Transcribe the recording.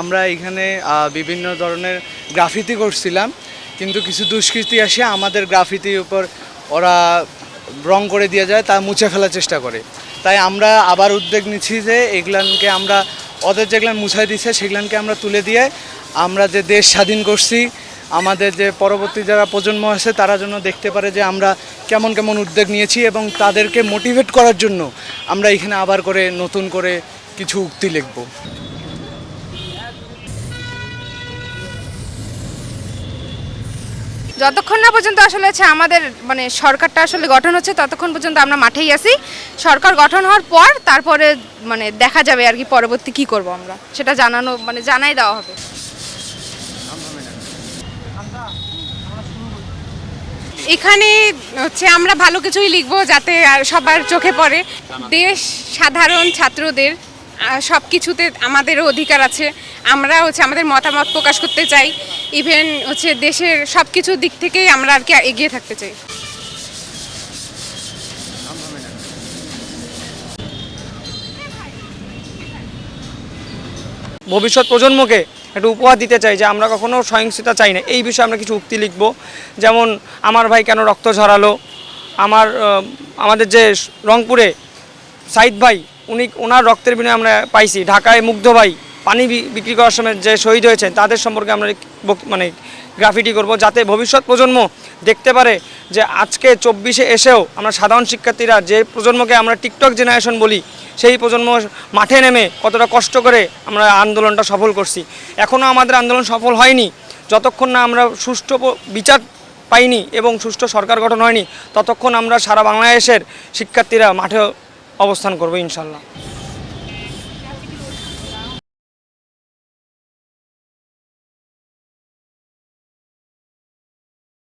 আমরা এখানে বিভিন্ন ধরনের গ্রাফিতি করছিলাম, কিন্তু কিছু দুষ্কৃতী আসে আমাদের গ্রাফিতির উপর ওরা রং করে দিয়ে যায়, তা মুছে ফেলার চেষ্টা করে। তাই আমরা আবার উদ্যোগ নিচ্ছি যে এগুলানকে আমরা, ওদের যেগুলান মুছাই দিছে, সেগুলানকে আমরা তুলে দিয়ে আমরা যে দেশ স্বাধীন করছি, আমাদের যে পরবর্তী যারা প্রজন্ম আছে, তারা যেন দেখতে পারে যে আমরা কেমন কেমন উদ্যোগ নিয়েছি এবং তাদেরকে মোটিভেট করার জন্য আমরা এখানে আবার করে নতুন করে কিছু উক্তি লিখব। যতক্ষণ না পর্যন্ত আসলে হচ্ছে আমাদের মানে সরকারটা আসলে গঠন হচ্ছে, ততক্ষণ পর্যন্ত আমরা মাঠেই আছি। সরকার গঠন হওয়ার পর তারপরে মানে দেখা যাবে আর কি পরবর্তী কি করব আমরা। সেটা জানানো মানে জানাই দেওয়া হবে। এখানে হচ্ছে আমরা ভালো কিছুই লিখব যাতে সবার চোখে পড়ে। দেশ সাধারণ ছাত্রদের সব কিছুতে আমাদেরও অধিকার আছে। আমরা হচ্ছে আমাদের মতামত প্রকাশ করতে চাই। ইভেন হচ্ছে দেশের সব কিছুর দিক থেকেই আমরা আর কি এগিয়ে থাকতে চাই। ভবিষ্যৎ প্রজন্মকে একটা উপহার দিতে চাই যে আমরা কখনো সহিংসতা চাই না। এই বিষয়ে আমরা কিছু উক্তি লিখব। যেমন, আমার ভাই কেন রক্ত ঝরালো? আমার আমাদের যে রংপুরে সাইদ ভাই উনি, ওনার রক্তের বিনিময়ে আমরা পাইছি। ঢাকায় মুগ্ধ ভাই পানি বিক্রি করার সময় যে শহীদ হয়েছেন তাদের সম্পর্কে আমরা মানে গ্রাফিটি করব যাতে ভবিষ্যৎ প্রজন্ম দেখতে পারে যে আজকে চব্বিশে এসেও আমরা সাধারণ শিক্ষার্থীরা যে প্রজন্মকে আমরা টিকটক জেনারেশন বলি, সেই প্রজন্ম মাঠে নেমে কতটা কষ্ট করে আমরা আন্দোলনটা সফল করছি। এখনও আমাদের আন্দোলন সফল হয়নি। যতক্ষণ না আমরা সুষ্ঠু বিচার পাইনি এবং সুষ্ঠু সরকার গঠন হয়নি, ততক্ষণ আমরা সারা বাংলাদেশের শিক্ষার্থীরা মাঠে অবস্থান করব ইনশাল্লাহ।